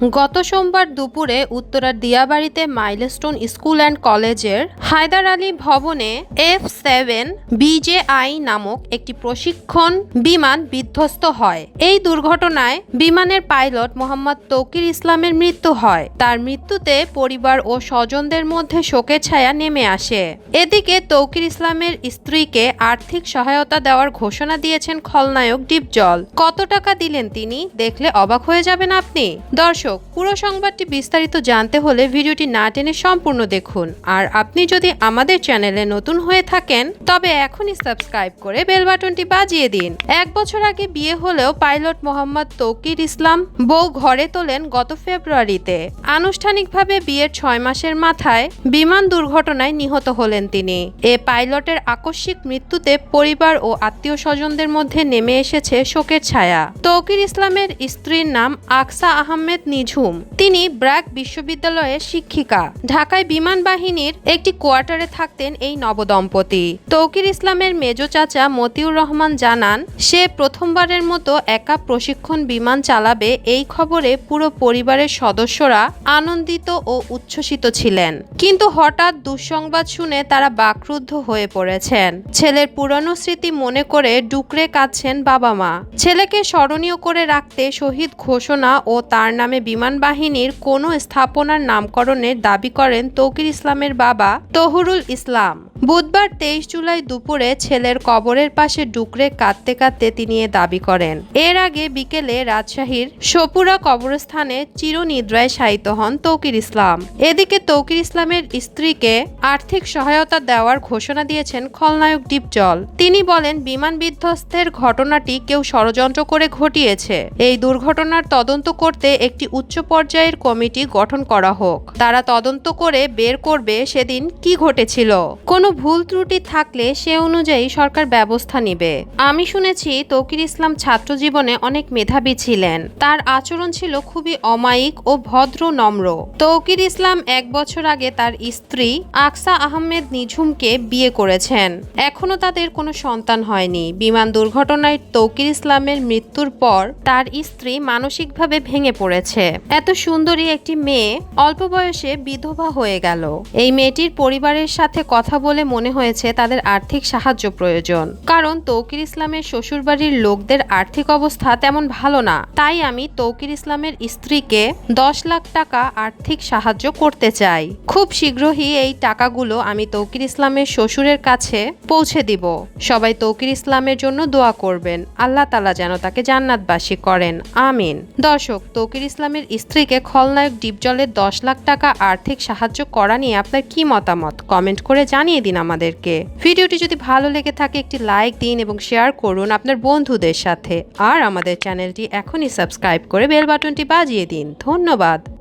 গত সোমবার দুপুরে উত্তরার দিয়াবাড়িতে মাইলস্টোন স্কুল অ্যান্ড কলেজের হায়দার আলী ভবনে এফ সেভেন বিজেআই নামক একটি প্রশিক্ষণ বিমান বিধ্বস্ত হয়। এই দুর্ঘটনায় বিমানের পাইলট মোহাম্মদ তৌকির ইসলামের মৃত্যু হয়। তার মৃত্যুতে পরিবার ও স্বজনদের মধ্যে শোকের ছায়া নেমে আসে। এদিকে তৌকির ইসলামের স্ত্রীকে আর্থিক সহায়তা দেওয়ার ঘোষণা দিয়েছেন খলনায়ক ডিপজল। কত টাকা দিলেন তিনি? দেখলে অবাক হয়ে যাবেন আপনি। দর্শক পুরো সংবাদটি বিস্তারিত জানতে হলে ভিডিওটি না টেনে সম্পূর্ণ দেখুন। আর আপনি যদি আমাদের চ্যানেলে নতুন হয়ে থাকেন, তবে এখনই সাবস্ক্রাইব করে বেল বাটনটি বাজিয়ে দিন। এক বছর আগে বিয়ে হলেও পাইলট মোহাম্মদ তৌকির ইসলাম বউ ঘরে তোলেন গত ফেব্রুয়ারিতে। আনুষ্ঠানিকভাবে বিয়ের ছয় মাসের মাথায় বিমান দুর্ঘটনায় নিহত হলেন তিনি। এ পাইলটের আকস্মিক মৃত্যুতে পরিবার ও আত্মীয় স্বজনদের মধ্যে নেমে এসেছে শোকের ছায়া। তৌকির ইসলামের স্ত্রীর নাম আকসা আহমেদ নিঝুম। তিনি ব্র্যাক বিশ্ববিদ্যালয়ের শিক্ষিকা। ঢাকায় বিমান বাহিনীর একটি কোয়ার্টারে থাকতেন এই নবদম্পতি। তৌকির ইসলামের মেজ চাচা মতিউর রহমান জানান, সে প্রথমবারের মতো একা প্রশিক্ষণ বিমান চালাবে এই খবরে পুরো পরিবারের সদস্যরা আনন্দিত ও উচ্ছ্বসিত ছিলেন। কিন্তু হঠাৎ দুঃসংবাদ শুনে তারা বাকরুদ্ধ হয়ে পড়েছেন। ছেলের পুরনো স্মৃতি মনে করে ডুকরে কাঁদছেন বাবা মা। ছেলেকে স্মরণীয় করে রাখতে শহীদ ঘোষণা ও তার নামে বিমান বাহিনীর কোনো স্থাপনার নামকরণের দাবি করেন তৌকির ইসলামের বাবা তহুরুল ইসলাম। বুধবার তেইশ জুলাই দুপুরে ছেলের কবরের পাশে ডুকরে কাঁদতে কাঁদতে তিনি এ দাবি করেন। এর আগে বিকেলে রাজশাহীর সপুরা কবরস্থানে চিরনিদ্রায় শায়িত হন তৌকির ইসলাম। এদিকে তৌকির ইসলামের স্ত্রীকে আর্থিক সহায়তা দেওয়ার ঘোষণা দিয়েছেন খলনায়ক ডিপজল। তিনি বলেন, বিমান বিধ্বস্তের ঘটনাটি কেউ ষড়যন্ত্র করে ঘটিয়েছে। এই দুর্ঘটনার তদন্ত করতে একটি উচ্চ পর্যায়ের কমিটি গঠন করা হোক। তারা তদন্ত করে বের করবে সেদিন কি ঘটেছিল। কোনো ভুল ত্রুটি থাকলে সে অনুযায়ী সরকার ব্যবস্থা নেবে। আমি শুনেছি তৌকির ইসলাম ছাত্র জীবনে অনেক মেধাবী ছিলেন। তার আচরণ ছিল খুবই অমায়িক ও ভদ্র, নম্র। তৌকির ইসলাম এক বছর আগে তার স্ত্রী আকসা আহমেদ নিঝুমকে বিয়ে করেছেন। এখনও তাদের কোনো সন্তান হয়নি। বিমান দুর্ঘটনায় তৌকির ইসলামের মৃত্যুর পর তার স্ত্রী মানসিকভাবে ভেঙে পড়েছে। এত সুন্দরী একটি মেয়ে অল্প বয়সে বিধবা হয়ে গেল। এই মেয়েটির পরিবারের সাথে কথা বলে মনে হয়েছে তাদের আর্থিক সাহায্য প্রয়োজন। কারণ তৌকির ইসলামের শ্বশুরবাড়ির লোকদের আর্থিক অবস্থা তেমন ভালো না। তাই আমি তৌকির ইসলামের স্ত্রীকে দশ লাখ টাকা আর্থিক সাহায্য করতে চাই। খুব শীঘ্রই এই টাকাগুলো আমি তৌকির ইসলামের শ্বশুরের কাছে পৌঁছে দিব। সবাই তৌকির ইসলামের জন্য দোয়া করবেন। আল্লাহ তালা যেন তাকে জান্নাতবাসী করেন। আমিন। দর্শক, তৌকির ইসলামের স্ত্রীকে খলনায়ক ডিপজলের দশ লাখ টাকা আর্থিক সাহায্য করা নিয়ে আপনার কি মতামত? কমেন্ট করে জানিয়ে দিন আমাদেরকে। ভিডিওটি যদি ভালো লেগে থাকে, একটি লাইক দিন এবং শেয়ার করুন আপনার বন্ধুদের সাথে। আর আমাদের চ্যানেলটি এখনই সাবস্ক্রাইব করে বেল বাটনটি বাজিয়ে দিন। ধন্যবাদ।